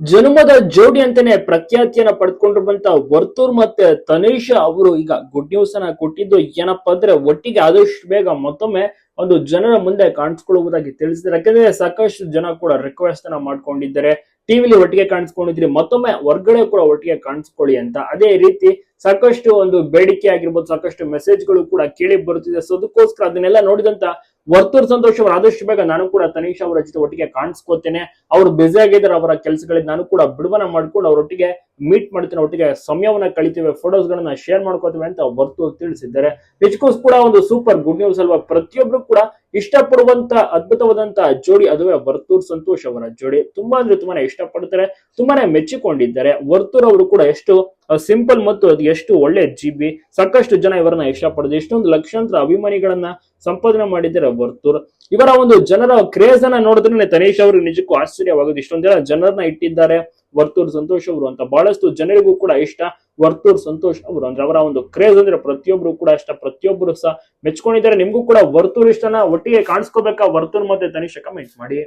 ಜನ್ಮದ ಜೋಡಿ ಅಂತಾನೆ ಪ್ರಖ್ಯಾತಿಯನ್ನ ಪಡ್ಕೊಂಡಿರುವಂತ ವರ್ತೂರ್ ಮತ್ತೆ ತನೇಶ ಅವರು ಈಗ ಗುಡ್ ನ್ಯೂಸ್ ಅನ್ನ ಕೊಟ್ಟಿದ್ದು ಏನಪ್ಪಾ ಅಂದ್ರೆ ಒಟ್ಟಿಗೆ ಆದಷ್ಟು ಬೇಗ ಮತ್ತೊಮ್ಮೆ ಒಂದು ಜನರ ಮುಂದೆ ಕಾಣಿಸ್ಕೊಳ್ಳುವುದಾಗಿ ತಿಳಿಸಿದ್ದಾರೆ. ಯಾಕಂದ್ರೆ ಸಾಕಷ್ಟು ಜನ ಕೂಡ ರಿಕ್ವೆಸ್ಟ್ ಅನ್ನ ಮಾಡ್ಕೊಂಡಿದ್ದಾರೆ. ಟಿವಿಲಿ ಒಟ್ಟಿಗೆ ಕಾಣಿಸ್ಕೊಂಡಿದ್ರಿ ಮತ್ತೊಮ್ಮೆ ಹೊರ್ಗಡೆ ಕೂಡ ಒಟ್ಟಿಗೆ ಕಾಣಿಸ್ಕೊಳ್ಳಿ ಅಂತ. ಅದೇ ರೀತಿ ಸಾಕಷ್ಟು ಒಂದು ಬೇಡಿಕೆ ಆಗಿರ್ಬೋದು, ಸಾಕಷ್ಟು ಮೆಸೇಜ್ಗಳು ಕೂಡ ಕೇಳಿ ಬರುತ್ತಿದೆ. ಸೊ ಅದಕ್ಕೋಸ್ಕರ ಅದನ್ನೆಲ್ಲ ನೋಡಿದಂತ ವರ್ತೂರ್ ಸಂತೋಷ್ ಅವರು ಆದಷ್ಟು ಬೇಗ ನಾನು ಕೂಡ ತನೀಶ್ ಅವರ ಜೊತೆ ಒಟ್ಟಿಗೆ ಕಾಣಿಸ್ಕೋತೇನೆ ಅವ್ರು ಬ್ಯುಸಿ ಆಗಿದ್ದಾರೆ, ಅವರ ಕೆಲಸಗಳಿಗೆ ನಾನು ಕೂಡ ಬಿಡುವನ ಮಾಡ್ಕೊಂಡು ಅವರೊಟ್ಟಿಗೆ ಮೀಟ್ ಮಾಡ್ತೀನಿ ಒಟ್ಟಿಗೆ ಸಮಯವನ್ನ ಕಳಿತೀವಿ ಫೋಟೋಸ್ ಗಳನ್ನ ಶೇರ್ ಮಾಡ್ಕೋತೀವಿ ಅಂತ ಬರ್ತು ತಿಳಿಸಿದ್ದಾರೆ. ನಿಜಕ್ಕೂ ಕೂಡ ಒಂದು ಸೂಪರ್ ಗುಡ್ ನ್ಯೂಸ್ ಅಲ್ವಾ? ಪ್ರತಿಯೊಬ್ರು ಕೂಡ ಇಷ್ಟಪಡುವಂತ ಅದ್ಭುತವಾದಂತ ಜೋಡಿ ಅದುವೇ ವರ್ತೂರ್ ಸಂತೋಷ್ ಅವರ ಜೋಡಿ. ತುಂಬಾ ಅಂದ್ರೆ ತುಂಬಾನೇ ಇಷ್ಟಪಡ್ತಾರೆ, ತುಂಬಾನೇ ಮೆಚ್ಚಿಕೊಂಡಿದ್ದಾರೆ. ವರ್ತೂರ್ ಅವರು ಕೂಡ ಎಷ್ಟು ಸಿಂಪಲ್ ಮತ್ತು ಅದು ಎಷ್ಟು ಒಳ್ಳೆ ಜೀಬಿ ಸಾಕಷ್ಟು ಜನ ಇವರನ್ನ ಇಷ್ಟಪಡೋದು. ಎಷ್ಟೊಂದು ಲಕ್ಷಾಂತರ ಅಭಿಮಾನಿಗಳನ್ನ ಸಂಪಾದನೆ ಮಾಡಿದ್ದಾರೆ ವರ್ತೂರ್. ಇವರ ಒಂದು ಜನರ ಕ್ರೇಜ್ ಅನ್ನ ನೋಡಿದ್ರೆ ತನೇಶ್ ಅವರು ನಿಜಕ್ಕೂ ಆಶ್ಚರ್ಯವಾಗುದು. ಇಷ್ಟೊಂದು ಜನ ಜನರನ್ನ ಇಟ್ಟಿದ್ದಾರೆ. ವರ್ತೂರ್ ಸಂತೋಷ್ ಅವರು ಅಂತ ಬಹಳಷ್ಟು ಜನರಿಗೂ ಕೂಡ ಇಷ್ಟ. ವರ್ತೂರ್ ಸಂತೋಷ್ ಅವರು ಅಂದ್ರೆ ಅವರ ಒಂದು ಕ್ರೇಜ್ ಅಂದ್ರೆ ಪ್ರತಿಯೊಬ್ರು ಕೂಡ ಇಷ್ಟ. ಪ್ರತಿಯೊಬ್ಬರು ಸಹ ಮೆಚ್ಕೊಂಡಿದ್ದಾರೆ. ನಿಮ್ಗೂ ಕೂಡ ವರ್ತೂರ್ ಇಷ್ಟನ ಒಟ್ಟಿಗೆ ಕಾಣಿಸ್ಕೋಬೇಕಾ? ವರ್ತೂರ್ ಮತ್ತೆ ತನಿಷ ಕಮೆಂಟ್ ಮಾಡಿ.